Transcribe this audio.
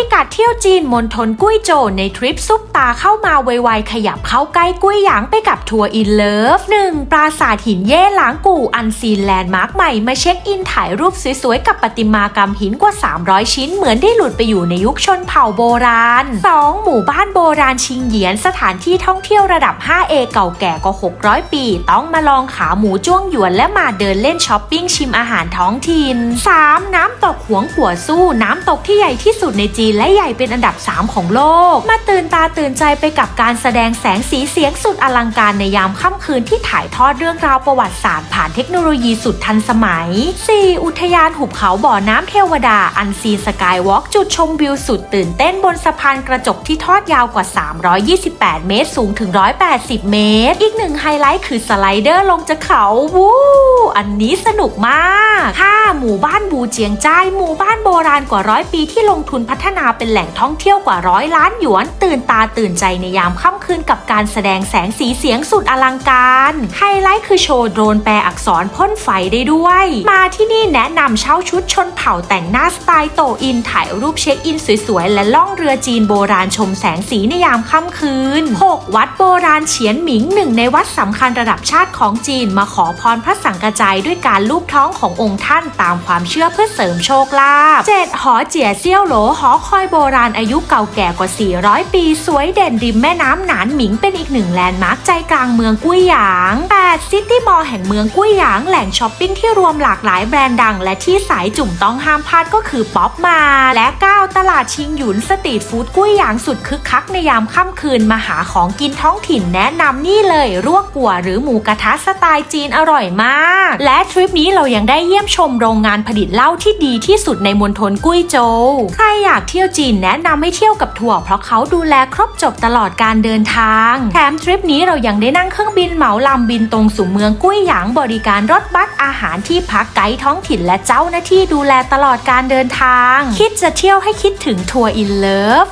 พิกัดเที่ยวจีนมณฑลกุ้ยโจวในทริปซุปตาเข้ามาไวๆขยับเข้าใกล้กุ้ยหยางไปกับทัวร์อินเลิฟหนึ่งปราสาทหินเย่หลางกู่อันซีนแลนด์มาร์คใหม่มาเช็คอินถ่ายรูปสวยๆ กับประติมากรรมหินกว่า 300 ชิ้นเหมือนได้หลุดไปอยู่ในยุคชนเผ่าโบราณ 2. หมู่บ้านโบราณชิงเหยียนสถานที่ท่องเที่ยวระดับ 5A เก่าแก่กว่า 600 ปี ต้องมาลองขาหมูจ้วงหยวนและมาเดินเล่นช้อปปิ้งชิมอาหารท้องถิ่น 3. น้ำตกหวงหัวสู้น้ำตกที่ใหญ่ที่สุดในจีนและใหญ่เป็นอันดับ 3 ของโลก มาตื่นตาตื่นใจไปกับการแสดงแสงสีเสียงสุดอลังการในยามค่ำคืนที่ถ่ายทอดเรื่องราวประวัติศาสตร์ผ่านเทคโนโลยีสุดทันสมัย 4. อุทยานหุบเขาบ่อน้ำเทวดา อันซีนสกายวอล์กจุดชมวิวสุดตื่นเต้นบนสะพานกระจกที่ทอดยาวกว่า 328 เมตร สูงถึง 180 เมตร อีกหนึ่งไฮไลท์คือสไลเดอร์ลงจากเขาวู้อันนี้สนุกมาก 5. หมู่บ้านบูเจียงจ้ายหมู่บ้านโบราณกว่าร้อยปีที่ลงทุนพัฒนาเป็นแหล่งท่องเที่ยวกว่าร้อยล้านหยวน ตื่นตาตื่นใจในยามค่ำคืนกับการแสดงแสงสีเสียงสุดอลังการ ไฮไลท์คือโชว์โดรนแปลอักษรพ่นไฟได้ด้วย มาที่นี่แนะนำเช่าชุดชนเผ่าแต่งหน้าสไตล์โตอินถ่ายรูปเช็คอินสวยๆ และล่องเรือจีนโบราณชมแสงสีในยามค่ำคืน 6. วัดโบราณเฉียนหมิงหนึ่งในวัดสำคัญระดับชาติของจีนมาขอพรพระสังกจายด้วยการลูบท้องขององค์ท่านตามความเชื่อเพื่อเสริมโชคลาภ 7. หอเจียเซี่ยวโหลหอคอยโบราณอายุเก่าแก่กว่า 400 ปี สวยเด่นริมแม่น้ำหนานหมิงเป็นอีกหนึ่งแลนด์มาร์คใจกลางเมืองกุ้ยหยาง 8. ซิตี้มอลล์แห่งเมืองกุ้ยหยาง แหล่งช้อปปิ้งที่รวมหลากหลายแบรนด์ดัง และที่สายจุ่มต้องห้ามพลาดก็คือป๊อปมา และ 9 ตลาดชิงหยุนสตรีทฟู้ดกุ้ยหยางสุดคึกคักในยามค่ำคืนมาหาของกินท้องถิ่นแนะนำนี่เลยรั่วกัวหรือหมูกระทะสไตล์จีนอร่อยมาก และทริปนี้เรายังได้เยี่ยมชมโรงงานผลิตเหล้าที่ดีที่สุดในมณฑลกุ้ยโจวใครอยากเที่ยวจีนแนะนำให้เที่ยวกับทัวร์เพราะเขาดูแลครบจบตลอดการเดินทาง แถมทริปนี้เรายังได้นั่งเครื่องบินเหมาลำบินตรงสู่เมืองกุ้ยหยางบริการรถบัสอาหารที่พักไกด์ท้องถิ่นและเจ้าหน้าที่ดูแลตลอดการเดินทาง คิดจะเที่ยวให้คิดถึงทัวร์อินเลิฟ